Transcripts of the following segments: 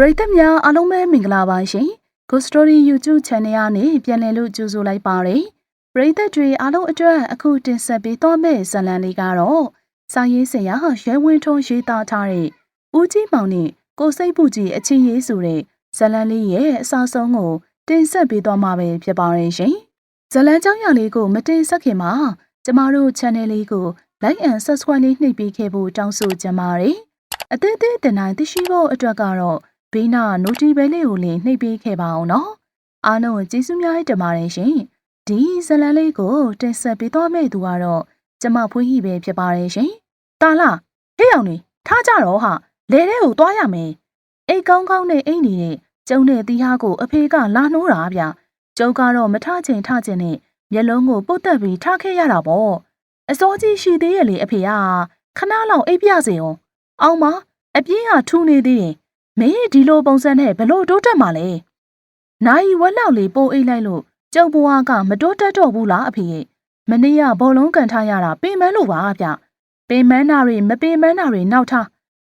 ပရိသတ်များအားလုံးပဲမင်္ဂလာပါရှင် Good Story YouTube Channel ကနေပြန်လည်လို့ကြိုဆိုလိုက်ပါတယ်ပရိသတ်တွေအားလုံးအတွက်အခုတင်ဆက်ပေးသွားမယ့်ဇာတ်လမ်းလေးကတော့စာရေးဆရာရဲဝင်းထွန်းရေးသားထားတဲ့ဦးကြီးမောင်နဲ့ကိုစိတ်ပူကြီးအချင်းရေးဆိုတဲ့ဇာတ်လမ်းလေးရဲ့အစဆုံးကိုတင်ဆက်ပေးသွားမှာပဲဖြစ်ပါတယ်ရှင်ဇာတ်လမ်းကြောင်းရလေးကိုမတင်ဆက်ခင်မှာကျမတို့ channel လေးကို like and subscribe လေးနှိပ်ပေးခဲ့ဖို့တောင်းဆိုချင်ပါတယ်အသေးသေးတင်တိုင်းသိရှိဖို့အတွက်ကတော့ ဘေးနာနိုတီဘဲလေးကိုလည်းနှိပ်ပေးခဲ့ပါအောင်နော်အားလုံးကျေးဇူးများတင်ပါတယ်ရှင်ဒီဇလန်လေးကိုတင်ဆက်ပေးသွားမယ့်သူကတော့ကျမဖွေးကြီးပဲဖြစ်ပါတယ်ရှင်တာလာဟေ့အောင်နေထားကြတော့ဟာလေထဲကိုသွားရမယ်အိတ်ကောင်းကောင်းနဲ့အိမ်နေတဲ့ကျုံတဲ့တီးဟာကိုအဖေကလာနှိုးတာဗျကျုံကတော့မထချင်ထချင်နဲ့မျက်လုံးကိုပုတ်တက်ပြီးထားခဲ့ရတာပေါ့အစောကြီးရှိသေးရဲ့လေအဖေကခဏလောက်အိပ်ပြစေအောင်အောင်မအပြင်းဟာထူနေသေးတယ် မင်းဒီလိုပုံစံနဲ့ဘလို့တိုးတက်မှာလဲနိုင်ဝက်လောက်လေးပိုးအိတ်လိုက်လို့ကျုပ်ဘွားကမတိုးတက်တော့ဘူးလားအဖေရဲ့မနေ့ကဘောလုံးကန်ထားရတာပင်မန်းလို့ပါဗျပင်မန်းနာတွေမပင်မန်းနာတွေနောက်ထား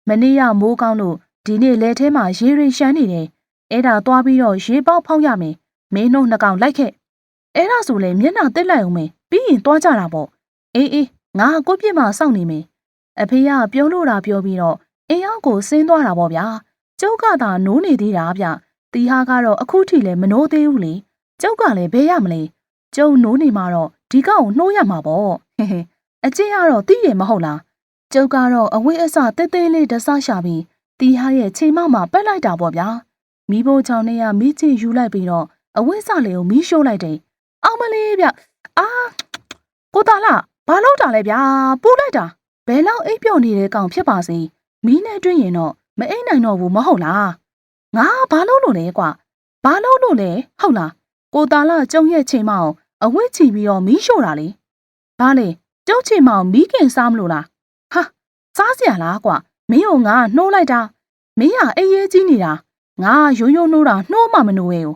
မနေ့ကမိုးကောင်းလို့ဒီနေ့လဲထဲမှာရေရိရှမ်းနေတယ်အဲ့ဒါသွားပြီးတော့ရေပေါက်ဖောက်ရမယ်မင်းတို့နှစ်ကောင်လိုက်ခဲ့အဲ့ဒါဆိုလေမျက်နှာတက်လိုက်အောင်မယ်ပြီးရင်သွားကြတာပေါ့အေးအေးငါကိုပြစ်မှာစောင့်နေမယ်အဖေကပြောလို့တာပြောပြီးတော့အိမ်အောင်ကိုဆင်းသွားတာပေါ့ဗျာ ကျုပ်ကသာနိုးနေသေးတာဗျတီဟာကတော့အခုထိလည်းမနိုးသေးဘူးလေကျုပ်ကလည်းဘဲရမလဲကျုပ်နိုးနေမှာတော့ဒီကောင်ကိုနှိုးရမှာပေါ့ဟဲဟဲအကျင့်ကတော့သိရမဟုတ်လားကျုပ်ကတော့အဝိအစတဲတဲလေးတဆရှာပြီးတီဟာရဲ့ချိန်မမှာပက်လိုက်တာပေါ့ဗျာမိဖို့ချောင်းနဲ့ကမိချင်ယူလိုက်ပြီးတော့အဝိအစလေးကိုမီးရှို့လိုက်တယ်အောင်မလေးဗျအာကိုတာလာဘာလို့တာလဲဗျာပူလိုက်တာဘယ်လောက်အိပ်ပျော်နေတဲ့ကောင်ဖြစ်ပါစေမီးနဲ့တွေ့ရင်တော့ မအိမ်နိုင်တော့ဘူးမဟုတ်လားငါဘာလို့လို့လဲကွာဘာလို့လို့လဲဟုတ်လားကိုတာလာကျုံရဲ့ချိန်မအောင်အဝတ်ချီပြီးတော့မီးရှို့တာလေဘာလဲကျုပ်ချိန်မအောင်မီးခင်စားမလို့လားဟာစားစရာလားကွာမင်းကိုငါနှိုးလိုက်တာမင်းကအေးရေးကြီးနေတာငါရိုးရိုးနှိုးတာနှိုးမှမနှိုးရဲ့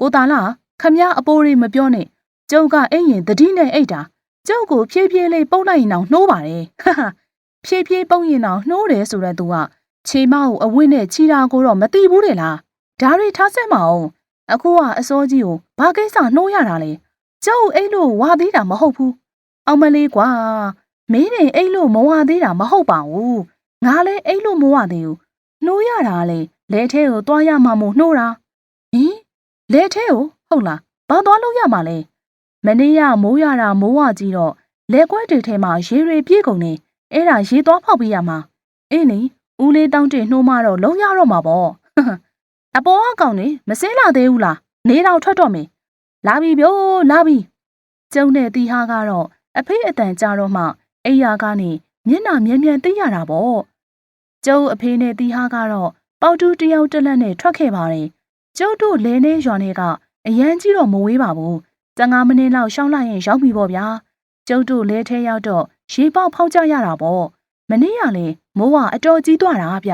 ကိုတာလာခမည်းအပိုးတွေမပြောနဲ့ကျုပ်ကအိမ်ရင်တတိနဲ့အိတ်တာကျုပ်ကိုဖြည်းဖြည်းလေးပုတ်လိုက်ရင်တော့နှိုးပါတယ်ဟာဟာဖြည်းဖြည်းပုံရင်တော့နှိုးတယ်ဆိုတော့ तू က ခြေမကိုအဝတ်နဲ့ချီတာကိုတော့မသိဘူးတယ်လားဒါတွေထားဆက်မအောင်အခုကအစောကြီးကိုဘာကိစ္စနှိုးရတာလဲကျုပ်အိတ်လို့ဝါသေးတာမဟုတ်ဘူးအောင်မလေးကွာမင်းနေအိတ်လို့မဝါသေးတာမဟုတ်ပါဘူးငါလည်းအိတ်လို့မဝသေးဘူးနှိုးရတာလေလဲထဲကိုသွားရမှာမို့နှိုးတာဟင်လဲထဲကိုဟုတ်လားဘာသွားလို့ရမှာလဲမနေ့ကမိုးရတာမိုးဝကြီးတော့လဲကွက်တွေထဲမှာရေတွေပြေးကုန်နေအဲ့ဒါရေသွားဖောက်ပေးရမှာအေးလေ ဦးလေးတောင်းတင်နှိုးမတော့လုံးရတော့မှာပေါ့အပေါ်အကောင်နေမစင်းလာသေးဘူးလားနေတော့ထွက်တော့မယ်လာပြီဗျို့လာပြီကျုံနဲ့တီဟာကတော့အဖေအတန်ကြတော့မှအိယာကနေမျက်နှာမြဲမြဲသိရတာပေါ့ကျုံအဖေနဲ့တီဟာကတော့ပေါတူတယောက်တက်လက်နဲ့ထွက်ခဲ့ပါတယ်ကျုပ်တို့လဲနေရွာနေကအရန်ကြီးတော့မဝေးပါဘူး15မိနစ်လောက်ရှောင်းလိုက်ရင်ရောက်ပြီပေါ့ဗျာကျုပ်တို့လဲထဲရောက်တော့ရေပေါက်ဖောက်ကြရတာပေါ့မနေ့ကလေ မိုးကအတော်ကြီးသွားတာဗျ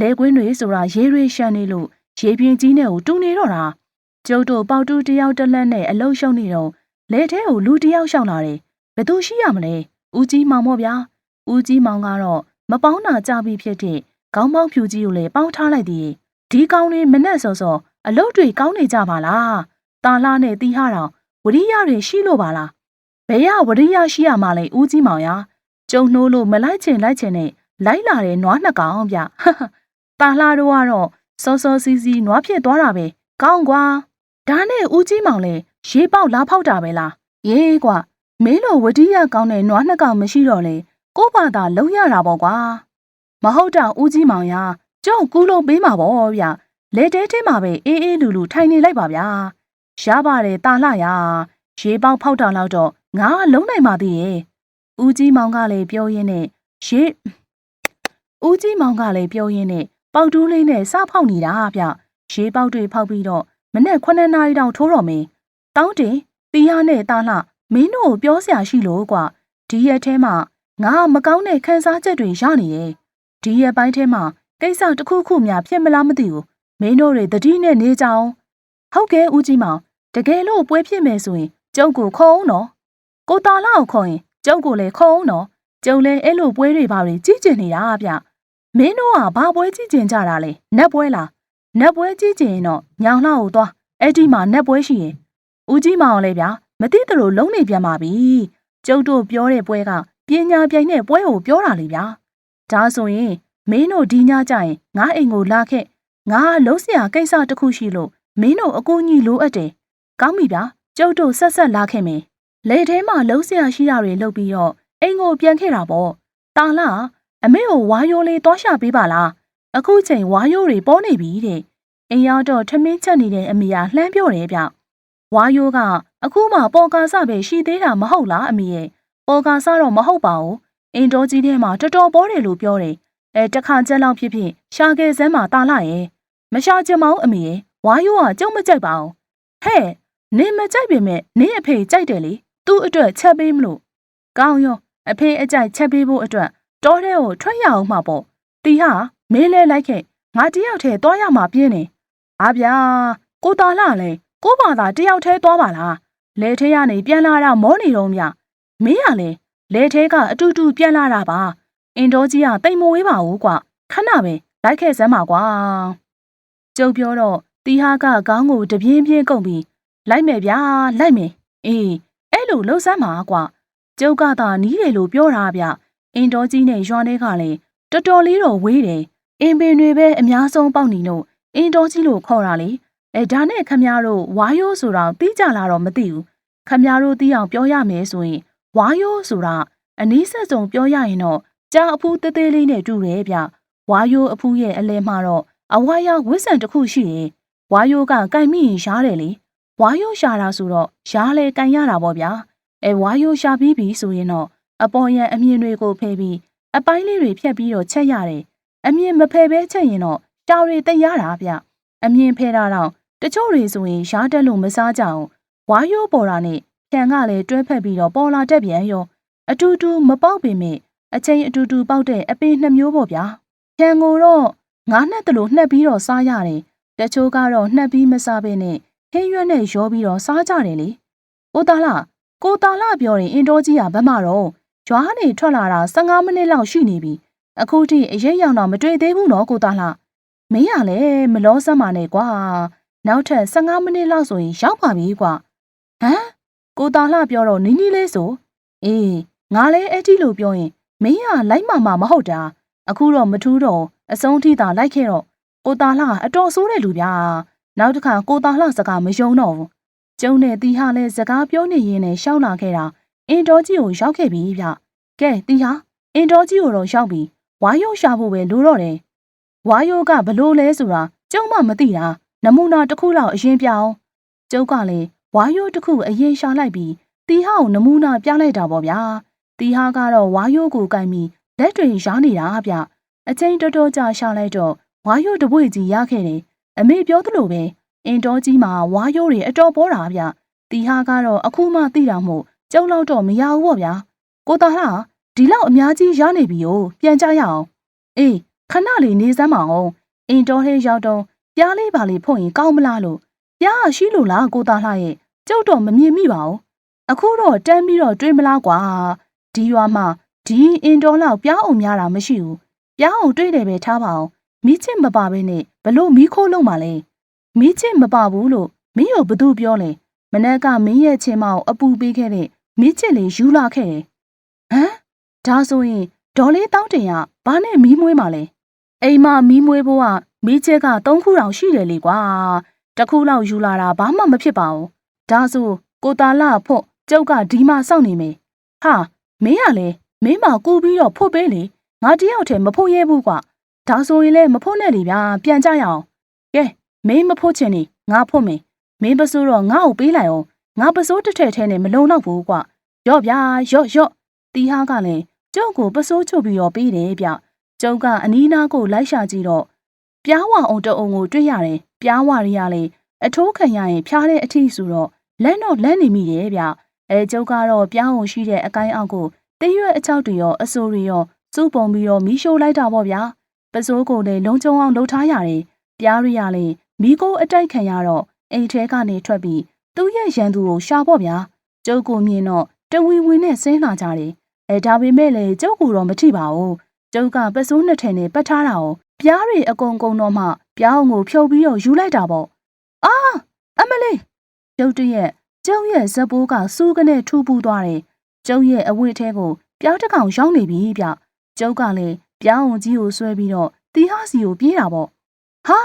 လဲကွင်းတွေဆိုတာရေတွေရှမ်းနေလို့ရေပြင်းကြီးနဲ့ကိုတူနေတော့တာကျုပ်တို့ပေါတူတယောက်တစ်လက်နဲ့အလုရှုံနေတော့လဲထဲကိုလူတယောက်ရှောင်လာတယ်ဘယ်သူရှိရမလဲဦးကြီးမောင်မော့ဗျာဦးကြီးမောင်ကတော့မပေါင်းတာကြပြီဖြစ်တဲ့ခေါင်းပေါင်းဖြူကြီးကိုလည်းပေါင်းထားလိုက်သေးတယ်ဒီကောင်လေးမနဲ့စောစောအလုတ်တွေကောင်းနေကြပါလားတာလာနဲ့တီးဟာတောင်ဝရိယတွေရှိလို့ပါလားဘယ်ရဝရိယရှိရမှလဲဦးကြီးမောင်ရာကျုံနှိုးလို့မလိုက်ချင်လိုက်ချင်နဲ့ လိုက်လာတဲ့နွားနှစ်ကောင်ဗျတာလှတို့ကတော့စောစောစီးစီးနွားဖြစ်သွားတာပဲကောင်းကွာဒါနဲ့ဦးကြီးမောင်လဲရေပေါက်လာဖောက်တာပဲလားရေးကွာမင်းလိုဝတိယကောင်းတဲ့နွားနှစ်ကောင်မရှိတော့လေကို့ဘာသာလုံးရတာပေါ့ကွာမဟုတ်တာဦးကြီးမောင်ရကျုံကူးလုံးပေးမှာပေါ့ဗျလက်တဲတဲမှာပဲအေးအေးလူလူထိုင်နေလိုက်ပါဗျာရပါတယ်တာလှရရေပေါက်ဖောက်တာလောက်တော့ငါလုံးနိုင်ပါသေးရဲ့ဦးကြီးမောင်ကလည်းပြောရင်းနဲ့ရေ ဦးကြီးမောင်ကလည်းပြောရင်းနဲ့ပေါက်တူးလေးနဲ့စဖောက်နေတာဗျရေပေါက်တွေဖောက်ပြီးတော့မနေ့9နာရီတောင်ထိုးတော့မင်းတောင်းတင်တီးရနဲ့တာလှမင်းတို့ပြောစရာရှိလို့ကွာဒီရက်ထဲမှာငါမကောင်းတဲ့ခံစားချက်တွေရနေတယ်ဒီရက်ပိုင်းထဲမှာကိစ္စတစ်ခုခုများဖြစ်မလားမသိဘူးမင်းတို့တွေတတိနဲ့နေကြအောင်ဟုတ်ကဲ့ဦးကြီးမောင်တကယ်လို့ပွဲဖြစ်မယ်ဆိုရင်ကျုပ်ကိုခေါ်အောင်နော်ကိုတာလာကိုခေါ်ရင်ကျုပ်ကိုလည်းခေါ်အောင်နော်ကျုံလဲအဲ့လိုပွဲတွေပါတွေကြီးကျင်နေတာဗျ မင်းတို့ကဘာပွဲကြီးကျင်ကြတာလဲနတ်ပွဲလားနက်ပွဲကြည့်ချင်ရင်တော့ညောင်လှကိုသွားအဲ့ဒီမှာနက်ပွဲရှိရင်ဦးကြီးမအောင်လေဗျာမသိသလိုလုံးနေပြန်ပါပြီကျုပ်တို့ပြောတဲ့ပွဲကပညာပြိုင်တဲ့ပွဲကိုပြောတာလေဗျာဒါဆိုရင်မင်းတို့ဒီညကြရင်ငါအိမ်ကိုလာခဲ့ငါလုံးစရာကိစ္စတစ်ခုရှိလို့မင်းတို့အကူအညီလိုအပ်တယ်ကောင်းပြီဗျာကျုပ်တို့ဆက်ဆက်လာခဲ့မယ်လေထဲမှာလုံးစရာရှိတာတွေလုပ်ပြီးတော့အိမ်ကိုပြန်ခဲ့တာပေါ့တာလာ အမေကိုဝါယိုလေးတောရှာပေးပါလားအခုချိန်ဝါယိုတွေပေါ်နေပြီတဲ့အိမ်ရောက်တော့ထမင်းချက်နေတဲ့အမေကလှမ်းပြောတယ်ဗျဝါယိုကအခုမှပေါ်ကာစပဲရှိသေးတာမဟုတ်လားအမေရဲ့ပေါ်ကာစတော့မဟုတ်ပါဘူးအင်တော်ကြီးထဲမှာတော်တော်ပေါ်တယ်လို့ပြောတယ်အဲတခါကျက်လောက်ဖြစ်ဖြစ်ရှာခဲ့စမ်းမှာတာလာရဲ့မရှာချင်မအောင်အမေရဲ့ဝါယိုကကြုံမကြိုက်ပါဘူးဟဲ့နင်မကြိုက်ပေမဲ့နင်အဖေကြိုက်တယ်လေသူ့အတွက်ချက်ပေးမလို့ကောင်းရောအဖေအကြိုက်ချက်ပေးဖို့အတွက် တောထဲကိုထွက်ရအောင်မှာပေါ့တီဟာမင်းလဲလိုက်ခဲ့ငါတယောက်တည်းသွားရမှာပြင်းနေအားဗျာကိုတာလာလဲကိုဘာသာတယောက်တည်းသွားပါလားလဲထဲကနေပြန်လာတာမောနေတော့မြမင်းရလဲလဲထဲကအတူတူပြန်လာတာပါအင်တော်ကြီးကတိမ်မဝေးပါဘူးကွခဏပဲလိုက်ခဲ့စမ်းပါကွာကျုပ်ပြောတော့တီဟာကခေါင်းကိုတပြင်းပြင်းကုပ်ပြီးလိုက်မယ်ဗျာလိုက်မယ်အေးအဲ့လိုလှုပ်စမ်းပါကွာကျုပ်ကသာနီးတယ်လို့ပြောတာဗျ အင်တော်ကြီးနဲ့ရွာထဲကလည်းတော်တော်လေးတော့ဝေးတယ်အင်ပင်တွေပဲအများဆုံးပေါက်နေလို့အင်တော်ကြီးလို့ခေါ်တာလေအဲဒါနဲ့ခမရတို့ဝါယိုးဆိုတော့တီးကြလာတော့မသိဘူးခမရတို့တီးအောင်ပြောရမယ်ဆိုရင်ဝါယိုးဆိုတာအနည်းဆက်ဆုံးပြောရရင်တော့ကြာအဖူးသေးသေးလေးနဲ့တူတယ်ဗျဝါယိုးအဖူးရဲ့အလဲမှာတော့အဝါရဝစ်ဆန်တစ်ခုရှိတယ်ဝါယိုးကကြိုက်မိရင်ရှားတယ်လေဝါယိုးရှာတာဆိုတော့ရှားလဲကန်ရတာပေါ့ဗျာအဲဝါယိုးရှာပြီးပြီဆိုရင်တော့ အပေါ်ရန်အမြင်တွေကိုဖယ်ပြီးအပိုင်းလေးတွေဖြတ်ပြီးတော့ချက်ရတယ်အမြင်မဖယ်ဘဲချက်ရင်တော့ရှားတွေတိတ်ရတာဗျအမြင်ဖယ်တာတော့တချို့တွေဆိုရင်ရှားတက်လို့မစားကြအောင်ဝါယိုးပေါ်တာနဲ့ဖြန်ကလည်းတွဲဖက်ပြီးတော့ပေါ်လာတတ်ပြန်ရောအတူတူမပေါက်ပေမဲ့အချိန်အတူတူပေါက်တဲ့အပင်နှစ်မျိုးပေါ့ဗျာဖြန်ကိုတော့ငါးနဲ့တလို့နှက်ပြီးတော့စားရတယ်တချို့ကတော့နှက်ပြီးမစားဘဲနဲ့ဟင်းရွက်နဲ့ရောပြီးတော့စားကြတယ်လေကိုတာလာကိုတာလာပြောရင်အင်တော်ကြီးကဘက်မှာတော့ ရွာနေထွက်လာတာ15မိနစ်လောက်ရှိနေပြီအခုထိအရေးရောက်တော့မတွေ့သေးဘူးနော်ကိုတာလာမင်းရလဲမလောစမ်းပါနဲ့ကွာနောက်ထပ်15မိနစ်လောက်ဆိုရင်ရောက်ပါပြီကွာဟမ်ကိုတာလှပြောတော့နီးနီးလေးဆိုအေးငါလည်းအဲ့ဒီလိုပြောရင်မင်းကလိုက်မှမှာမဟုတ်တာအခုတော့မထူးတော့အဆုံးထိသာလိုက်ခဲ့တော့ကိုတာလှအတော်ဆိုးတဲ့လူဗျာနောက်တစ်ခါကိုတာလှစကားမယုံတော့ဘူးကျုံနဲ့တီဟာလည်းစကားပြောနေရင်းနဲ့ရှောက်လာခဲ့တာ အင်တော်ကြီးကိုရောက်ခဲ့ပြီဗျကဲတီဟာအင်တော်ကြီးကိုတော့ရောက်ပြီဝါယုံရှာဖို့ပဲလိုတော့တယ်ဝါယုံကဘလို့လဲဆိုတာကျုံမှမသိတာနမူနာတစ်ခုလောက်အရင်ပြအောင်ကျုပ်ကလည်းဝါယိုးတစ်ခုအရင်ရှာလိုက်ပြီးတီဟာကိုနမူနာပြလိုက်တာပေါ့ဗျာတီဟာကတော့ဝါယိုးကိုကင်ပြီးလက်တွေရားနေတာဗျအချိန်တော်တော်ကြာရှာလိုက်တော့ဝါယိုးတပွေကြီးရခဲ့တယ်အမေပြောသလိုပဲအင်တော်ကြီးမှာဝါယိုးတွေအတော်ပေါ်တာဗျတီဟာကတော့အခုမှသိတာမို့ ကျုံလောက်တော့မရဘူးပေါ့ဗျာကိုတာဟာဒီလောက်အများကြီးရနေပြီကိုပြန်ကြရအောင်အေးခဏလေးနေစမ်းမအောင်အင်တော်ဟဲရောက်တော့ပြားလေးပါလေးဖုတ်ရင်ကောင်းမလားလို့ပြားရှိလို့လားကိုသားလှရဲ့ကျုပ်တော့မမြင်မိပါဘူးအခုတော့တန်းပြီးတော့တွေးမလားကွာဒီရွာမှာဒီအင်တော်လောက်ပြားအောင်များတာမရှိဘူးပြားအောင်တွေးတယ်ပဲထားပါအောင်မိချစ်မပါဘဲနဲ့ဘလို့မီးခိုးလုံးပါလဲမိချစ်မပါဘူးလို့မင်းရောဘသူပြောလဲမနက်ကမင်းရဲ့ချင်းမအောင်အပူပေးခဲ့တဲ့ မိချစ်လေးယူလာခဲ့တယ်ဟမ်ဒါဆိုရင်ဒေါ်လေးတောင်းတင်ရဘာနဲ့မီးမွေးမှာလဲအိမ်မမီးမွေးဖို့ကမီးချက်က၃ခုတောင်ရှိတယ်လေကွာတစ်ခုလောက်ယူလာတာဘာမှမဖြစ်ပါဘူးဒါဆိုကိုတာလာဖို့ကျုပ်ကဒီမှာစောင့်နေမယ်ဟာမင်းကလည်းမင်းမကူပြီးတော့ဖို့ပေးလေငါတယောက်တည်းမဖို့ရဲဘူးကွာဒါဆိုရင်လည်းမဖို့နဲ့လေဗျာပြန်ကြရအောင်ကဲမင်းမဖို့ချင်နေငါဖို့မယ်မင်းပစိုးတော့ငါ့ကိုပေးလိုက်အောင် ငါပစိုးတစ်ထက်ထဲနဲ့မလုံတော့ဘူးကွာရော့ဗျာရော့ရော့တီဟာကလည်းကျုပ်ကိုပစိုးချုပ်ပြီးတော့ပေးတယ်ဗျကျုပ်ကအနီးနားကိုလိုက်ရှာကြည့်တော့ပြားဝအောင်တအုံကိုတွေ့ရတယ်ပြားဝရီရလေအထိုးခံရရင်ဖြားတဲ့အထီဆိုတော့လက်တော့လက်နေမိတယ်ဗျအဲကျုပ်ကတော့ပြားအောင်ရှိတဲ့အကိုင်းအောက်ကိုတရွက်အချောက်တွေရောအစိုးတွေရောစုပုံပြီးတော့မီးရှို့လိုက်တာပေါ့ဗျာပစိုးကိုလည်းလုံးကျုံအောင်လှုပ်ထားရတယ်ပြားရီရလေမီးကိုအတိုက်ခံရတော့အိမ်ထဲကနေထွက်ပြီး သူ့ရဲ့ရန်သူကိုရှာပေါ့ဗျာကျုပ်ကိုမြင်တော့တဝီဝီနဲ့ဆင်းလာကြတယ်အဲဒါပေမဲ့လည်းကျုပ်ကိုတော့မထိပါဘူးကျုပ်ကပစိုးနှစ်ထည်နဲ့ပတ်ထားတာကိုပြားတွေအကုန်ကုန်တော့မှပြောင်းကိုဖြုတ်ပြီးတော့ယူလိုက်တာပေါ့အာအမလေးကျုပ်တရဲ့ကျုံရဲ့ဇက်ပိုးကစူးကနေထူပူသွားတယ်ကျုံရဲ့အဝတ်ထဲကိုပြောင်းတစ်ကောင်ရောက်နေပြီဗျကျုပ်ကလည်းပြောင်းကြီးကိုဆွဲပြီးတော့တီဟာစီကိုပြေးတာပေါ့ဟာ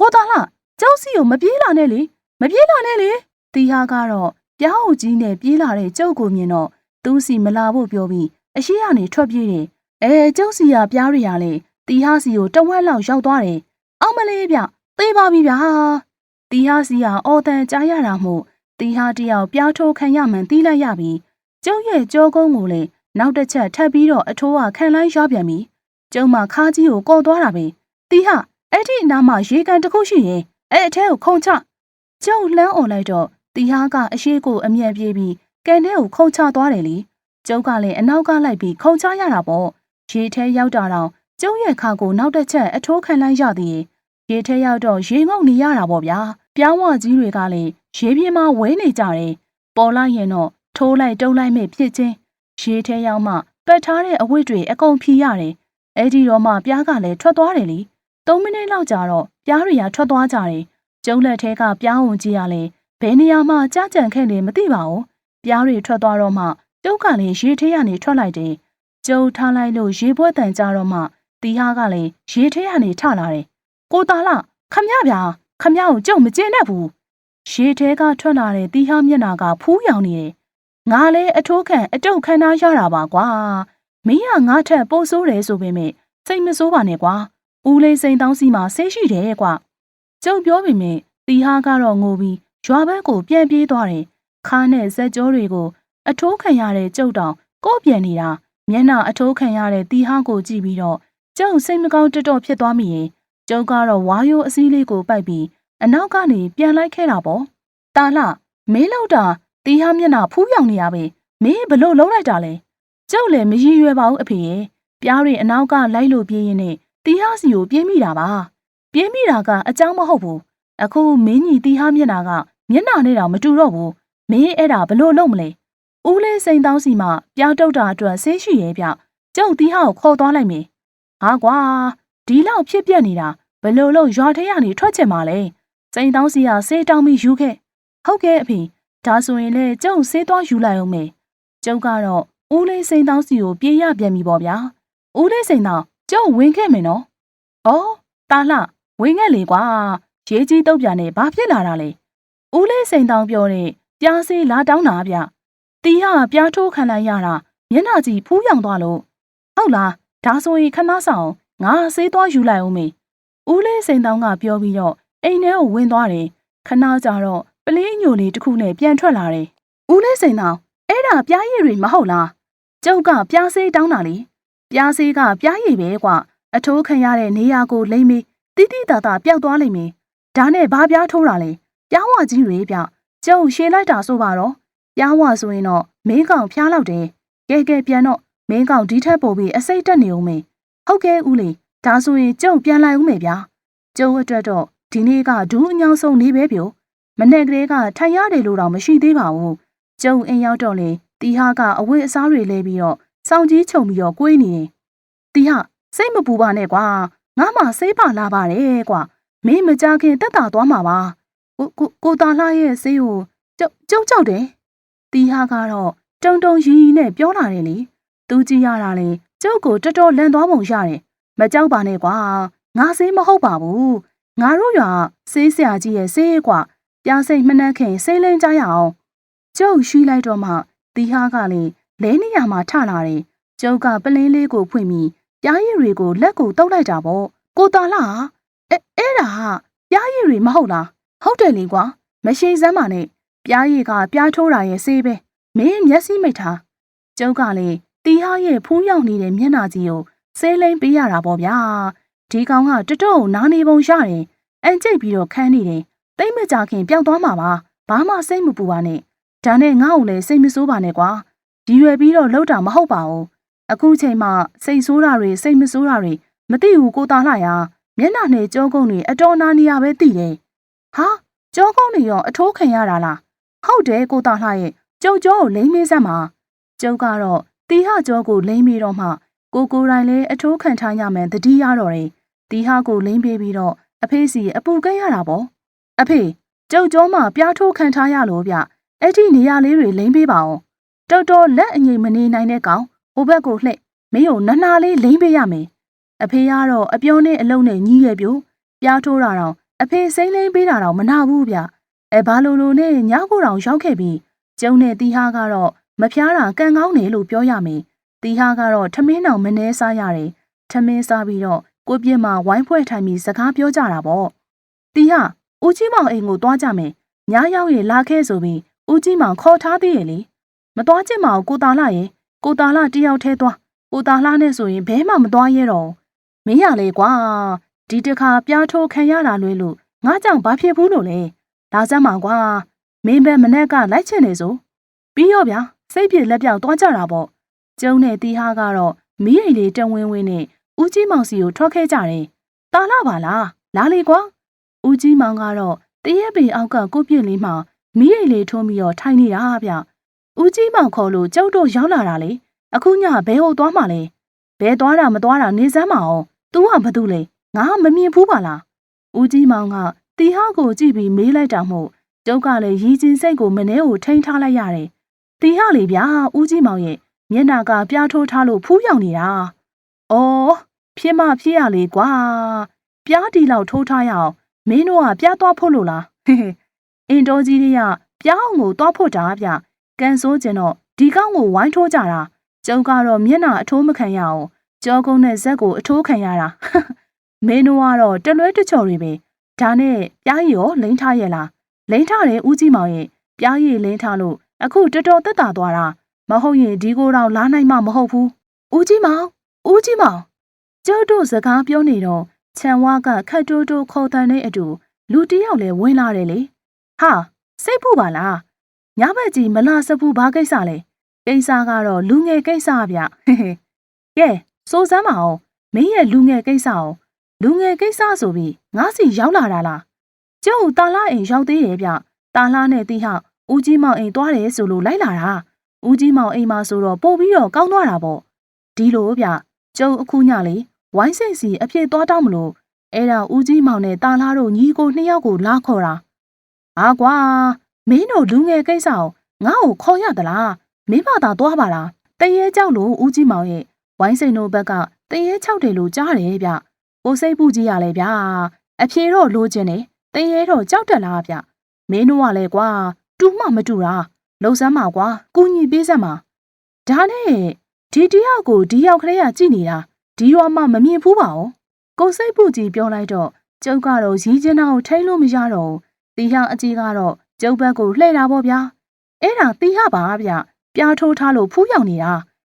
ကိုသားလားကျုပ်စီကိုမပြေးလာနဲ့လေမပြေးလာနဲ့လေ တီဟာကတော့ပြောင်းကြီးနဲ့ပြေးလာတဲ့ကျုပ်ကိုမြင်တော့သူ့စီမလာဖို့ပြောပြီးအရှိကနေထွက်ပြေးတယ်အဲကျုပ်စီကပြားရရလေတီဟာစီကိုတဝက်လောက်ရောက်သွားတယ်အောင်မလေးဗျသေပါပြီဗျာတီဟာစီကအော်တန်ကြားရတာမို့တီဟာတယောက်ပြားထိုးခံရမှန်သိလိုက်ရပြီကျုပ်ရဲ့ကြောကုန်းကိုလည်းနောက်တစ်ချက်ထပ်ပြီးတော့အထိုးကခံလိုက်ရပြန်ပြီကျုံမခါကြီးကိုကော်သွားတာပဲတီဟာအဲ့ဒီအနားမှာရေကန်တစ်ခုရှိရင်အဲ့အထဲကိုခုံချကျုံလှမ်းអော်လိုက်တော့ တီဟာကအရှိကိုအမျက်ပြေးပြီးကန်ထဲကိုခုံချသွားတယ်လေကျုပ်ကလည်းအနောက်ကလိုက်ပြီးခုံချရတာပေါ့ရေထဲရောက်တာတော့ကျုံရဲ့ခါကိုနောက်တစ်ချက်အထိုးခံလိုက်ရသည်ရေထဲရောက်တော့ရေငုံနေရတာပေါ့ဗျာပြောင်းဝကြီးတွေကလည်းရေပြင်းမှာဝဲနေကြတယ်ပေါ်လိုက်ရင်တော့ထိုးလိုက်တုံးလိုက်မဲ့ဖြစ်ချင်းရေထဲရောက်မှပတ်ထားတဲ့အဝတ်တွေအကုန်ဖြီရတယ်အဲ့ဒီတော့မှပြားကလည်းထွက်သွားတယ်လ ी3 မိနစ်လောက်ကြာတော့ပြားတွေကထွက်သွားကြတယ်ကျုံလက်ထဲကပြားဝင်ကြီးရလဲ ဘယ်နေရာမှကြားကြံခဲ့လေမသိပါဘူးပြားတွေထွက်သွားတော့မှကျုပ်ကလည်းရေထဲကနေထွက်လိုက်တယ်ကျုံထားလိုက်လို့ရေပွဲတန်ကြတော့မှတီဟာကလည်းရေထဲကနေထလာတယ်ကိုသားလားခမရဗျာခမရကိုကြုံမကျင်တတ်ဘူးရေထဲကထွက်လာတဲ့တီဟာမျက်နာကဖူးရောင်နေတယ်ငါလည်းအထိုးခံအတုတ်ခန်းသားရတာပါကွာမင်းကငါထက်ပိုဆိုးတယ်ဆိုပေမဲ့စိတ်မဆိုးပါနဲ့ကွာဦးလေးစိန်တောင်းစီမှာဆေးရှိတယ်ကွာကျုပ်ပြောပေမဲ့တီဟာကတော့ငိုပြီး ရွာဘက်ကိုပြန်ပြေးသွားတယ်ခါနဲ့ဇက်ကြောတွေကို အထိုးခံရတဲ့ကျုပ်တောင်ကို့ပြန်နေတာမျက်နှာအထိုးခံရတဲ့တီဟာကိုကြည့်ပြီးတော့ကျုပ်စိတ်မကောင်းတတော်ဖြစ်သွားမိရင်ကျုပ်ကတော့ဝါယိုအစည်းလေးကိုပိုက်ပြီးအနောက်ကနေပြန်လိုက်ခဲ့တာပေါ့တာလှမင်းလောက်တာတီဟာမျက်နှာဖူးယောင်နေရပဲမင်းဘလို့လုံးလိုက်တာလဲကျုပ်လည်းမရည်ရွယ်ပါဘူးအဖေရဲ့ပြားတွေအနောက်ကလိုက်လို့ပြေးရင်နဲ့တီဟာစီကိုပြေးမိတာပါပြေးမိတာကအကြောင်းမဟုတ်ဘူးအခုမင်းကြီးတီဟာမျက်နှာက မျက်နှာနဲ့တော့မတူတော့ဘူးမင်းအဲ့ဒါဘလို့လုံးမလဲဦးလေးစိန်တောင်းစီမှာပြားတုတ်တာအတွက်ဆေးရှိရဲ့ဗျကျုပ်တီဟာကိုခေါ်သွားလိုက်မယ်ဟာကွာဒီလောက်ဖြစ်ပြက်နေတာဘလို့လို့ရွာထဲကနေထွက်ချင်ပါလဲစိန်တောင်းစီကဆေးတောင်းပြီးယူခဲ့ဟုတ်ကဲ့အဖေဒါဆိုရင်လေကျုပ်ဆေးသွားယူလိုက်အောင်မယ်ကျုပ်ကတော့ဦးလေးစိန်တောင်းစီကိုပြေးရပြန်ပြီပေါ့ဗျာဦးလေးစိန်တောင်းကျုပ်ဝင်ခဲ့မယ်နော်ဩတာလှဝင်ခဲ့လေကွာရေးကြီးတုတ်ပြန်နဲ့ဘာဖြစ်လာတာလဲ ဦးလေးစိန်တောင်းပြောတဲ့ပြားဆေးလာတောင်းတာဗျတီးဟာပြားထိုးခံလိုက်ရတာမျက်နှာကြီးဖူးယောင်သွားလို့ဟုတ်လားဒါဆိုရင်ခဏဆောင်ငါဆေးသွားယူလိုက်အောင်မေဦးလေးစိန်တောင်းကပြောပြီးတော့အိမ်ထဲကိုဝင်သွားတယ်ခဏကြာတော့ပလင်းညိုလေးတစ်ခုနဲ့ပြန်ထွက်လာတယ်ဦးလေးစိန်တောင်းအဲ့ဒါပြားရည်တွေမဟုတ်လားကျုပ်ကပြားဆေးတောင်းတာလေပြားဆေးကပြားရည်ပဲကွာအထိုးခံရတဲ့နေရာကိုလိမ့်ပြီးတိတိတသာပျောက်သွားလိမ့်မယ်ဒါနဲ့ဘာပြားထိုးတာလဲ ပြားဝကြီးတွေပြကျုပ်ရှင်းလိုက်တာဆိုပါတော့ပြားဝဆိုရင်တော့မင်းကောင်ဖျားလောက်တယ်ကဲကဲပြန်တော့မင်းကောင်ဒီထက်ပိုပြီးအစိတ်တက်နေဦးမယ်ဟုတ်ကဲ့ဦးလေးဒါဆိုရင်ကျုပ်ပြန်လိုက်ဦးမယ်ဗျာကျုပ်အတွက်တော့ဒီနေ့ကဒူးအညောင်းဆုံးနေပဲပြိုမနေ့ကလေးကထိုင်ရတယ်လို့တော့မရှိသေးပါဘူးကျုံအိမ်ရောက်တော့လေတီဟာကအဝတ်အစားတွေလဲပြီးတော့စောင်းကြီးခြုံပြီးတော့ကိုွေးနေတယ်တီဟာစိတ်မပူပါနဲ့ကွာငါမှစိတ်ပါလာပါတယ်ကွာမင်းမကြခင်တက်တာသွားမှာပါ ကိုကိုကိုတာလှရဲ့ဆေးကိုကျုပ်ကျုပ်ကြောက်တယ်တီဟာကတော့တုံတုံရီရီနဲ့ပြောလာတယ်လေသူကြည့်ရတာလေကျုပ်ကိုတော်တော်လန်သွားပုံရတယ်မကြောက်ပါနဲ့ကွာငါဆေးမဟုတ်ပါဘူးငါတို့ရွာဆေးဆရာကြီးရဲ့ဆေးကွာပြားစိတ်မနှက်ခင်ဆေးလင်းကြရအောင်ကျုပ်ရှိလိုက်တော့မှတီဟာကလည်းလဲနေရမှာထလာတယ်ကျုပ်ကပလင်းလေးကိုဖွင့်ပြီးပြားရည်တွေကိုလက်ကိုတုပ်လိုက်တာပေါ့ကိုတာလာအဲအဲ့ဒါဟာပြားရည်တွေမဟုတ်လား ဟုတ်တယ်လေကွာမရှိစမ်းပါနဲ့ပြားရည်ကပြားထိုးတာရဲ့ဆေးပဲမင်းမျက်စိမိတ်ထားကျုပ်ကလည်းတီဟာရဲ့ဖူးရောက်နေတဲ့မျက်နှာကြီးကိုဆေးလိမ့်ပေးရတာပေါ့ဗျာဒီကောင်ကတတော့နားနေပုံရတယ်အန်ကျိတ်ပြီးတော့ခန်းနေတယ်တိတ်မကြခင်ပျောက်သွားမှာပါဘာမှစိတ်မပူပါနဲ့ဒါနဲ့ငါ့ကိုလည်းစိတ်မဆိုးပါနဲ့ကွာဒီရွယ်ပြီးတော့လှုပ်တာမဟုတ်ပါဘူးအခုချိန်မှစိတ်ဆိုးတာတွေစိတ်မဆိုးတာတွေမသိဘူးကိုသားလှရာမျက်နှာနဲ့ကြောကုန်းတွေအတော်နာနေရပဲသိတယ် ဟာကြောကုန်းတွေရောအထိုးခံရတာလားဟုတ်တယ်ကိုသားလှရဲ့ကျုပ်ကြောကိုလိမ့်မေးစမ်းပါကျုပ်ကတော့တီဟကြောကိုလိမ့်ပြီးတော့မှကိုကိုတိုင်းလည်းအထိုးခံထားရမှန်တတိရတော့တယ်တီဟကိုလိမ့်ပေးပြီးတော့အဖေစီအပူကိတ်ရတာပေါ့အဖေကျုပ်ကျောမှာပြားထိုးခံထားရလို့ဗျအဲ့ဒီနေရာလေးတွေလိမ့်ပေးပါအောင်တော်တော်လက်အငိမ်မနေနိုင်တဲ့ကောင်ဟိုဘက်ကိုလှည့်မင်းတို့နနာလေးလိမ့်ပေးရမယ်အဖေကတော့အပြောနဲ့အလုံးနဲ့ညီးရဲ့ပြိုပြားထိုးတာတော့ အဖေစိမ့်လိမ့်ပေးတာတော့မနာဘူးဗျအဲဘာလို့လို့နဲ့ညကိုတောင်ရောက်ခဲ့ပြီးကျုံနဲ့တီဟာကတော့မဖျားတာကံကောင်းတယ်လို့ပြောရမယ်တီဟာကတော့ထမင်းတောင်မနှဲစားရတယ်ထမင်းစားပြီးတော့ကိုပြင်းမှာဝိုင်းဖွဲ့ထိုင်ပြီးစကားပြောကြတာပေါ့တီဟာဦးကြီးမောင်အိမ်ကိုသွားကြမယ်ညရောက်ရင်လာခဲ့ဆိုပြီးဦးကြီးမောင်ခေါ်ထားသေးရဲ့လေမသွားချင်ပါဘူးကိုတာလာရဲ့ကိုတာလာတယောက်တည်းသွားကိုတာလာနဲ့ဆိုရင်ဘဲမှမသွားရဲတော့မင်းရလေကွာ ဒီတခါပြားထိုးခံရတာလွဲလို့ငါကြောင့်ဘာဖြစ်ဘူးလို့လဲဒါစမ်းပါကွာမင်းပဲမနဲ့ကလိုက်ချင်နေဆိုပြီးရောဗျာစိတ်ပြေလက်ပြောက်သွားကြတာပေါ့ကျုံနဲ့တီဟာကတော့မီးရိမ်လေးတဝင်းဝင်းနဲ့ဦးကြီးမောင်စီကိုထွက်ခဲ့ကြတယ်တာလာပါလားလာလေကွာဦးကြီးမောင်ကတော့တရက်ပင်အောက်ကကိုပြစ်လေးမှမီးရိမ်လေးထုံးပြီးတော့ထိုင်နေတာဗျဦးကြီးမောင်ခေါ်လို့ကျုပ်တို့ရောက်လာတာလေအခုညဘဲဟိုသွားမှလဲဘဲသွားတာမသွားတာနေစမ်းမအောင် तू ကဘာတူလဲ ငါမမြင်ဘူးပါလားဦးကြီးမောင်ကတီဟာကိုကြည့်ပြီးမေးလိုက်တာမို့ကျုပ်ကလည်းရီချင်းစိတ်ကိုမနှဲကိုထိန်းထားလိုက်ရတယ်တီဟာလေဗျာဦးကြီးမောင်ရဲ့မျက်နာကပြားထိုးထားလို့ဖူးပြောင်နေတာအော်ဖြစ်မဖြစ်ရလေကွာပြားဒီလောက်ထိုးထားရအောင်မင်းတို့ကပြားသွားဖို့လို့လားဟဲ့အင်တော်ကြီးတွေကပြားအောင်ကိုသွားဖို့တာဗျကန်ဆိုးကျင်တော့ဒီကောင်းကိုဝိုင်းထိုးကြတာကျုပ်ကတော့မျက်နာအထိုးမခံရအောင်ကြောကုန်းနဲ့ဇက်ကိုအထိုးခံရတာ မင်းတို့ကတော့တလွဲတချော်တွေပဲဒါနဲ့ပြားရည်ရောလိမ့်ထားရဲ့လားလိမ့်ထားတယ်ဦးကြီးမောင်ရဲ့ပြားရည်လိမ့်ထားလို့အခုတော်တော်သက်သာသွားတာမဟုတ်ရင်ဒီကိုတော့လာနိုင်မှမဟုတ်ဘူးဦးကြီးမောင်ဦးကြီးမောင်ကျုပ်တို့စကားပြောနေတော့ခြံဝါကခတ်တိုးတိုးခေါ်တန်တဲ့အတူလူတယောက်လည်းဝင်လာတယ်လေဟာစိတ်ပူပါလားညဘက်ကြီးမလာစဘူးဘာကိစ္စလဲကိစ္စကတော့လူငယ်ကိစ္စဗျဟဲ့ဟဲ့ကဲစိုးစမ်းပါအောင်မင်းရဲ့လူငယ်ကိစ္စအောင် လူငယ်ကိစ္စဆိုပြီးငါးစီရောက်လာတာလားကျုပ်တာလာအိမ်ရောက်သေးရဲ့ဗျတာလာနဲ့တီဟဦးကြီးမောင်အိမ်သွားတယ်ဆိုလို့လိုက်လာတာဦးကြီးမောင်အိမ်မှာဆိုတော့ပို့ပြီးတော့ကောင်းသွားတာပေါ့ဒီလိုဗျကျုပ်အခုညလေဝိုင်းစိတ်စီအဖြစ်သွားတောင်းမလို့အဲ့ဒါဦးကြီးမောင်နဲ့တာလာတို့ညီကိုနှစ်ယောက်ကိုလာခေါ်တာအာကွာမင်းတို့လူငယ်ကိစ္စကိုငါ့ကိုခေါ်ရသလားမင်းမသာသွားပါလားတရေကြောက်လို့ဦးကြီးမောင်ရဲ့ဝိုင်းစိန်တို့ဘက်ကတရေချောက်တယ်လို့ကြားတယ်ဗျ ကိုစိတ်ပူကြီးရလဲဗျအဖြေတော့လိုချင်တယ်တရေတော့ကြောက်တယ်လားဗျမင်းတို့ကလည်းကွာတူမှမတူတာလှုပ်စမ်းပါကွာကုညီပေးစမ်းပါဒါနဲ့ဒီတယောက်ကိုဒီယောက်ကလေးကကြည့်နေတာဒီရွာမှမမြင်ဘူးပါဘူးကိုစိတ်ပူကြီးပြောလိုက်တော့ကျုပ်ကတော့ရီးကျင်းသားကိုထိန်းလို့မရတော့ဘူးတီဟအကြီးကတော့ကျုပ်ဘက်ကိုလှည့်တာပေါ့ဗျာအဲ့ဒါတီဟပါဗျပြားထိုးထားလို့ဖူးယောင်နေတာ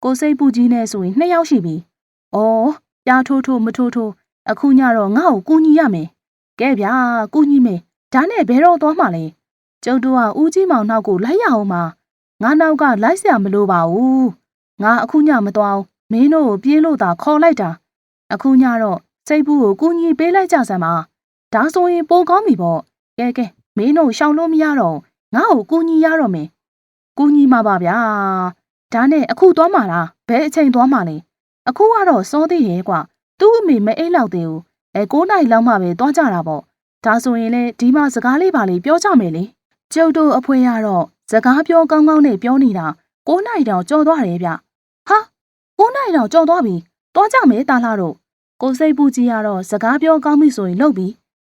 ကိုစိတ်ပူကြီးနဲ့ဆိုရင်နှစ်ယောက်ရှိပြီ။အော်ပြားထိုးထိုးမထိုးထိုး ။အခုညတော့ငါ့ကိုကူညီရမယ်။ကဲဗျာကူညီမယ်။ဒါနဲ့ဘယ်တော့သွားမှလဲ။ကျုပ်တို့ကဦးကြီးမောင်နောက်ကိုလိုက်ရအောင်ပါ။ငါနောက်ကလိုက်စရာမလိုပါဘူး။ငါအခုညမသွားဘူး။မင်းတို့ကိုပြေးလို့သာခေါ်လိုက်တာ။အခုညတော့စိတ်ဘူးကိုကူညီပေးလိုက်ကြစမ်းပါ။ဒါဆိုရင်ပိုကောင်းပြီပေါ့။ကဲကဲမင်းတို့ရှောင်လို့မရတော့ငါ့ကိုကူညီရတော့မယ်။ကူညီမှာပါဗျာ။ဒါနဲ့အခုသွားမှလားဘယ်အချိန်သွားမှလဲ။အခုကတော့စောသေးရဲ့ကွာ။ သူ့အမေမအိတ်လောက်သေးဘူးအဲ9နိုင်လောက်မှပဲသွားကြတာပေါ့ဒါဆိုရင်လေဒီမှာစကားလေးပါလေးပြောကြမယ်လေကျုပ်တို့အဖွဲရတော့စကားပြောကောင်းကောင်းနဲ့ပြောနေတာ9နိုင်တောင်ကြော်သွားတယ်ဗျဟာ9နိုင်တောင်ကြော်သွားပြီသွားကြမယ်တာလာတို့ကိုစိတ်ပူကြီးကတော့စကားပြောကောင်းပြီဆိုရင်လုပ်ပြီ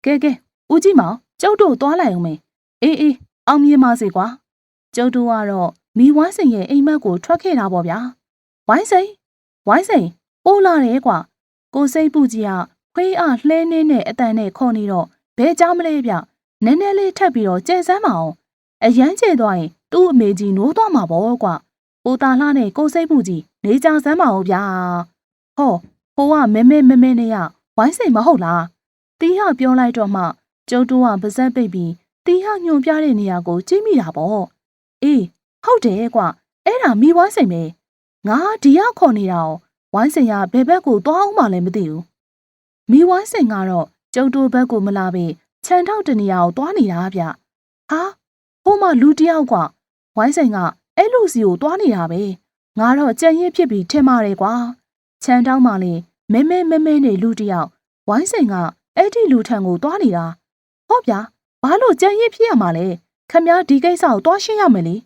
ကဲကဲဦးကြီးမောင်ကျုပ်တို့သွားလိုက်အောင်မေအေးအေးအောင်မြင်ပါစေကွာကျုပ်တို့ကတော့မိဝိုင်းစိန်ရဲ့အိမ်မက်ကိုထွက်ခဲ့တာပေါ့ဗျာဝိုင်းစိန်ဝိုင်းစိန်ပိုးလာတယ်ကွာ ကိုစိတ်ပူကြီးကခွေးအားလှဲနေနဲ့အတန်နဲ့ခေါ်နေတော့ဘဲကြားမလဲဗျနည်းနည်းလေးထပ်ပြီးတော့ကျဲစမ်းမအောင်အရန်ကျဲသွားရင်သူ့အမေကြီးနိုးသွားမှာပေါ့ကွာကိုတာလှနဲ့ကိုစိတ်ပူကြီးနေကြစမ်းမအောင်ဗျာဟောဟိုကမဲမဲမဲမဲနဲ့ရဝိုင်းစိန်မဟုတ်လားတီးဟပြောလိုက်တော့မှကျုပ်တို့ကပါဇက်ပိတ်ပြီးတီးဟညွန်ပြတဲ့နေရာကိုကြည့်မိတာပေါ့အေးဟုတ်တယ်ကွာအဲ့ဒါမိဝိုင်းစိန်ပဲငါဒီရောက်ခေါ်နေတာ哦 ဝိုင်းစိန်ကဘယ်ဘက်ကိုသွားအောင်မှလည်းမသိဘူးမိဝိုင်းစိန်ကတော့ကျုပ်တို့ဘက်ကိုမလာပဲခြံထောက်တနေရာကိုသွားနေတာဗျဟာဟိုမှလူတယောက်ကဝိုင်းစိန်ကအဲ့လူစီကိုသွားနေတာပဲငါတော့ကြံရစ်ဖြစ်ပြီးထင်ပါတယ်ကွာခြံထောက်မှလေမဲမဲမဲမဲနဲ့လူတယောက်ဝိုင်းစိန်ကအဲ့ဒီလူထံကိုသွားနေတာဟောဗျာဘာလို့ကြံရစ်ဖြစ်ရမှာလဲခမည်းဒီကိစ္စကိုသွားရှင်းရမယ်လေ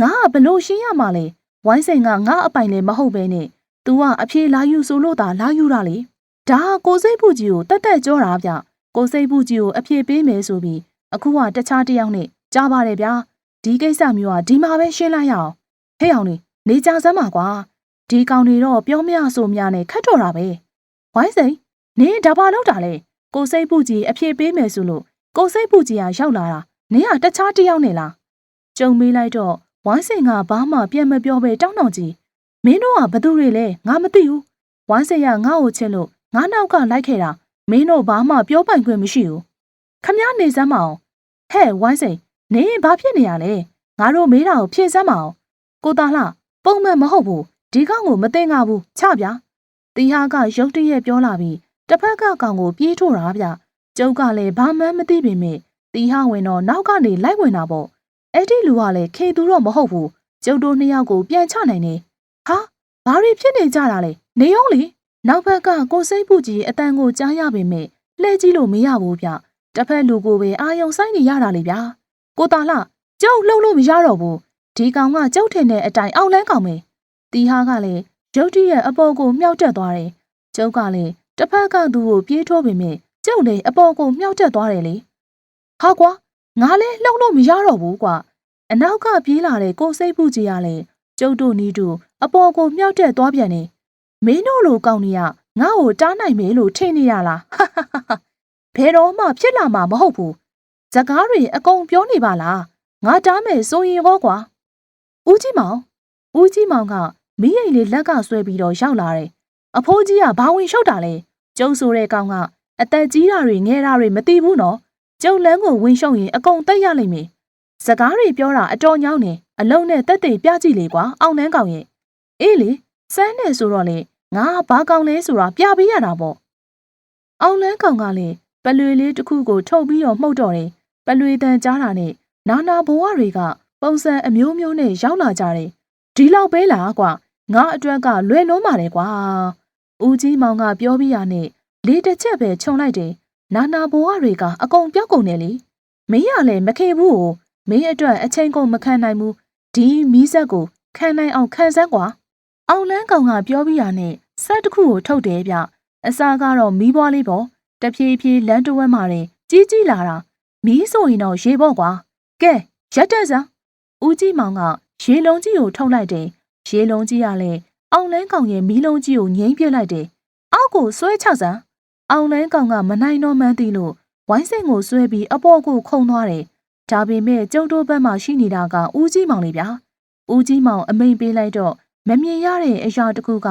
ငါကဘလို့ရှင်းရမှာလဲဝိုင်းစိန်ကငါအပိုင်လည်းမဟုတ်ပဲနဲ့ तू ကအဖြေလာယူဆိုလို့သာလာယူတာလေဒါကကိုစိတ်ဘူးကြီးကိုတက်တက်ကြောတာဗျကိုစိတ်ဘူးကြီးကိုအဖြေပေးမယ်ဆိုပြီးအခုကတခြားတစ်ယောက်နဲ့ကြားပါတယ်ဗျာဒီကိစ္စမျိုးကဒီမှာပဲရှင်းလိုက်ရအောင်ဟဲ့အောင်လေနေကြစမ်းပါကွာဒီကောင်တွေတော့ပြောမရဆိုမရနဲ့ခတ်တော်တာပဲဝိုင်းစိန်နင်းဒါပါလောက်တာလေကိုစိတ်ဘူးကြီးအဖြေပေးမယ်ဆိုလို့ကိုစိတ်ဘူးကြီးကရောက်လာတာနင်းကတခြားတစ်ယောက်နဲ့လားကြုံမေးလိုက်တော့ဝိုင်းစိန်ကဘာမှပြန်မပြောပဲတောင်းတောင်းကြီး မင်းတို့ကဘသူတွေလဲငါမသိဘူးဝိုင်းစိန်ကငါ့ကိုချစ်လို့ငါနောက်ကလိုက်ခဲ့တာမင်းတို့ဘာမှပြောပိုင်ခွင့်မရှိဘူးခမည်းနေစမ်းမအောင်ဟဲ့ဝိုင်းစိန်နင်းဘာဖြစ်နေရလဲငါတို့မေးတာကိုဖြေစမ်းမအောင်ကိုသားလှပုံမှန်မဟုတ်ဘူးဒီကောင်ကိုမသိငါဘူးချဗျာတီဟာကရုတ်တရက်ပြောလာပြီးတစ်ဖက်ကကောင်ကိုပြေးထို့တာဗျကျုပ်ကလည်းဘာမှမသိပေမဲ့တီဟာဝင်တော့နောက်ကနေလိုက်ဝင်တာပေါ့အဲ့ဒီလူကလည်းခေသူတော့မဟုတ်ဘူးကျုပ်တို့နှစ်ယောက်ကိုပြန်ချနိုင်နေ ဟာဘာတွေဖြစ်နေကြတာလဲနေအောင်လေနောက်ဘက်ကကိုစိတ်ပူကြီးအတန်ကိုကြားရပေမဲ့လှဲကြည့်လို့မရဘူးဗျတစ်ဖက်လူကိုပဲအာယုံဆိုင်နေရတာလေဗျာကိုတာလှကျုပ်လှုပ်လို့မရတော့ဘူးဒီကောင်ကကျုပ်ထင်တဲ့အတိုင်းအောက်လန်းကောင်ပဲတီဟာကလည်းရုတ်တရက်အပေါ်ကိုမြှောက်တက်သွားတယ်ကျုပ်ကလည်းတစ်ဖက်ကသူ့ကိုပြေးထိုးပေမဲ့ကျုပ်လည်းအပေါ်ကိုမြှောက်တက်သွားတယ်လေဟာကွာငါလည်းလှုပ်လို့မရတော့ဘူးကွာအနောက်ကပြေးလာတဲ့ကိုစိတ်ပူကြီးကလည်း ကျုပ်တို့နီးတူအပေါ်ကိုမြှောက်တက်သွားပြန်တယ်မင်းတို့လိုကောင်းနေရငါ့ကိုတားနိုင်မယ်လို့ထင်နေရလားဟာဟာဟာဘယ်တော့မှဖြစ်လာမှာမဟုတ်ဘူးစကားတွေအကုန်ပြောနေပါလားငါတားမယ်ဆိုရင်ဟောကွာဦးကြီးမောင်ဦးကြီးမောင်ကမီးရိပ်လေးလက်ကဆွဲပြီးတော့ရောက်လာတယ်အဖိုးကြီးကဘာဝင်ရှုပ်တာလဲကျုံဆိုတဲ့ကောင်ကအသက်ကြီးတာတွေငယ်တာတွေမသိဘူးနော်ကျုံလန်းကိုဝင်ရှုံရင်အကုန်တက်ရလိမ့်မယ်စကားတွေပြောတာအတော်ညောင်းနေ အလုံးနဲ့တက်တဲ့ပြကြည့်လေကွာအောင်နှန်းကောင်ရဲ့အေးလေစမ်းနေဆိုတော့လေငါဘာကောင်လဲဆိုတာပြပေးရတာပေါ့အောင်လန်းကောင်ကလည်းပလွေလေးတစ်ခုကိုထုတ်ပြီးတော့မှုတ်တော့တယ်ပလွေတန်ကြားတာနဲ့နာနာဘဝတွေကပုံစံအမျိုးမျိုးနဲ့ရောက်လာကြတယ်ဒီလောက်ပဲလားကွာငါအတွက်ကလွယ်လုံးပါတယ်ကွာဦးကြီးမောင်ကပြောပြီးရနဲ့လေးတစ်ချက်ပဲခြုံလိုက်တယ်နာနာဘဝတွေကအကုန်ပြောက်ကုန်တယ်လေမင်းရလည်းမခေဘူးကိုမင်းအတွက်အချိန်ကုန်မခံနိုင်ဘူး ဒီမီးဆက်ကိုခံနိုင်အောင်ခံစမ်းကွာအောင်လန်းကောင်ကပြောပြီးရနဲ့ဆက်တစ်ခုကိုထုတ်တယ်ဗျအစားကတော့မီးပွားလေးပေါ့တဖြည်းဖြည်းလမ်းတစ်ဝက်မှာတင်ကြီးကြီးလာတာမီးဆိုရင်တော့ရေပေါ့ကွာကဲရက်တက်စမ်းဦးကြီးမောင်ကရေလုံးကြီးကိုထုတ်လိုက်တယ်ရေလုံးကြီးကလည်းအောင်လန်းကောင်ရဲ့မီးလုံးကြီးကိုငိမ့်ပြစ်လိုက်တယ်အောက်ကိုဆွဲချစမ်းအောင်လန်းကောင်ကမနိုင်တော့မှန်းသိလို့ဝိုင်းစင်ကိုဆွဲပြီးအပေါ်ကိုခုန်သွားတယ် ဒါပေမဲ့ကျုပ်တို့ဘက်မှာရှိနေတာကဦးကြီးမောင်လေးဗျာဦးကြီးမောင်အမိန်ပေးလိုက်တော့မမြင်ရတဲ့အရာတစ်ခုက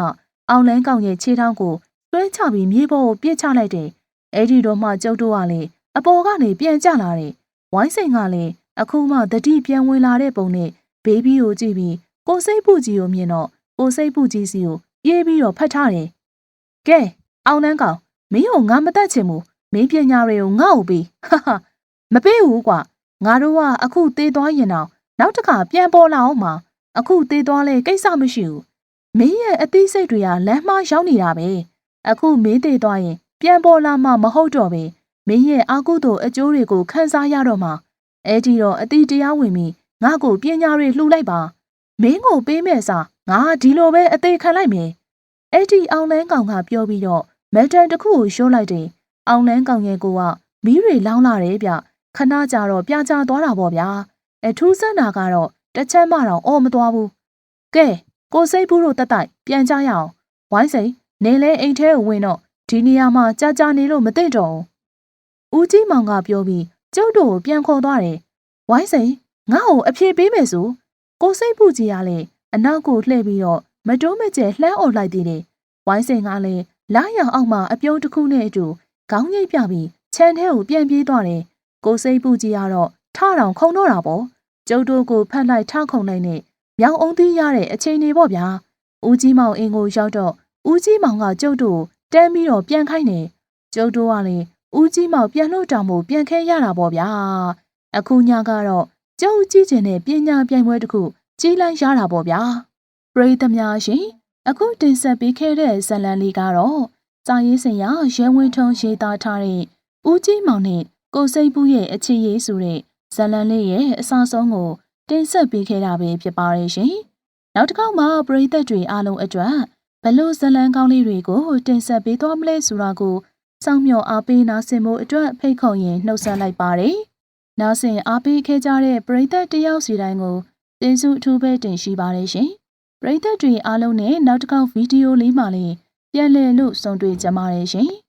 အောင်လန်းကောင်ရဲ့ခြေထောက်ကိုဆွဲချပြီးမြေပေါ်ကိုပြစ်ချလိုက်တယ်အဲ့ဒီတော့မှကျုပ်တို့ကလည်းအပေါ်ကနေပြန်ကျလာတယ်ဝိုင်းစိန်ကလည်းအခုမှတတိပြန်ဝင်လာတဲ့ပုံနဲ့ဘေဘီကိုကြည့်ပြီးကိုစိတ်ပူကြီးကိုမြင်တော့ကိုစိတ်ပူကြီးစီကိုပြေးပြီးတော့ဖတ်ထားတယ်ကဲအောင်လန်းကောင်မင်းကိုငါမတတ်ချင်ဘူးမင်းပညာတွေကိုငါ့ကိုပေးဟာဟာမပေးဘူးကွာ ငါတို့ကအခုသေးသွားရင်တော့နောက်တစ်ခါပြန်ပေါ်လာအောင်မှာအခုသေးသွားလဲကိစ္စမရှိဘူးမင်းရဲ့အသိစိတ်တွေကလမ်းမရောက်နေတာပဲအခုမင်းသေးသွားရင် ပြန်ပေါ်လာမှမဟုတ်တော့ပဲမင်းရဲ့အာကုသို့အကျိုးတွေကိုခံစားရတော့မှာအဲ့ဒီတော့အတိတရားဝင်ပြီးငါ့ကိုပညာတွေလှူလိုက်ပါမင်းကိုပေးမဲ့စားငါဒီလိုပဲအသေးခံလိုက်မယ်အဲ့ဒီအောင်လန်းကောင်ကပြောပြီးတော့မက်တန်တစ်ခုကိုရှိုးလိုက်တယ်အောင်လန်းကောင်ရဲ့ကိုကမီးတွေလောင်းလာတယ်ဗျ ခဏကြာတော့ပြာကျသွားတာပေါ့ဗျာအထူးဆန်းတာကတော့တစ်ချက်မှတော့အော်မသွားဘူးကဲကိုစိတ်ဘူးတို့တက်တိုက်ပြန်ကြရအောင်ဝိုင်းစိန်နေလဲအိမ်ထဲကိုဝင်တော့ဒီနေရာမှာကြာကြာနေလို့မသိတော့ဘူးဦးကြီးမောင်ကပြောပြီးကျုပ်တို့ကိုပြန်ခေါ်သွားတယ်ဝိုင်းစိန်ငါ့ကိုအပြေပေးမယ်ဆိုကိုစိတ်ပူကြီးရလဲအနောက်ကိုလှည့်ပြီးတော့မတိုးမကျဲလှမ်းអော်လိုက်သေးတယ်ဝိုင်းစိန်ကလည်းလားရောင်အောက်မှာအပြုံးတစ်ခုနဲ့အတူခေါင်းငိတ်ပြပြီးခြံထဲကိုပြန်ပြေးသွားတယ် ကိုစိတ်ပူကြီးကတော့ထတောင်ခုံတော့တာပေါ့ကျုပ်တို့ကိုဖတ်လိုက်ထခုံလိုက်နဲ့မြောင်အောင်သီးရတဲ့အချိန်နေပေါ့ဗျာဦးကြီးမောင်အင်းကိုရောက်တော့ဦးကြီးမောင်ကကျုပ်တို့တန်းပြီးတော့ပြန်ခိုင်းတယ်ကျုပ်တို့ကလည်းဦးကြီးမောင်ပြန်လို့တောင်မို့ပြန်ခဲရတာပေါ့ဗျာအခုညကတော့ကျုပ်ကြည့်ကျင်တဲ့ပညာပြိုင်ပွဲတစ်ခုကြီးလိုက်ရတာပေါ့ဗျာပရိသတ်များရှင်အခုတင်ဆက်ပေးခဲ့တဲ့ဇာတ်လမ်းလေးကတော့စာရေးဆရာရဲဝင်းထုံးရေးသားထားတဲ့ဦးကြီးမောင်နဲ့ ကိုစိတ်ပူးရဲ့အခြေရေးဆိုတဲ့ဇာတ်လမ်းလေးရဲ့အစဆုံးကိုတင်ဆက်ပေးခဲ့တာပဲဖြစ်ပါတယ်ရှင်။နောက်တစ်ခေါက်မှာပရိသတ်တွေအားလုံးအတွက်ဘလို့ဇာတ်လမ်းကောင်းလေးတွေကိုတင်ဆက်ပေးသွားမလဲဆိုတာကိုစောင့်မျှော်အားပေးနားဆင်ဖို့အတွက်ဖိတ်ခေါ်ရင်နှုတ်ဆက်လိုက်ပါတယ်။နားဆင်အားပေးခဲ့ကြတဲ့ပရိသတ်တယောက်စီတိုင်းကိုကျေးဇူးအထူးပဲတင်ရှိပါတယ်ရှင်။ပရိသတ်တွေအားလုံးနဲ့နောက်တစ်ခေါက်ဗီဒီယိုလေးမှာလည်းပြန်လည်လို့ဆုံတွေ့ကြပါရရှင်။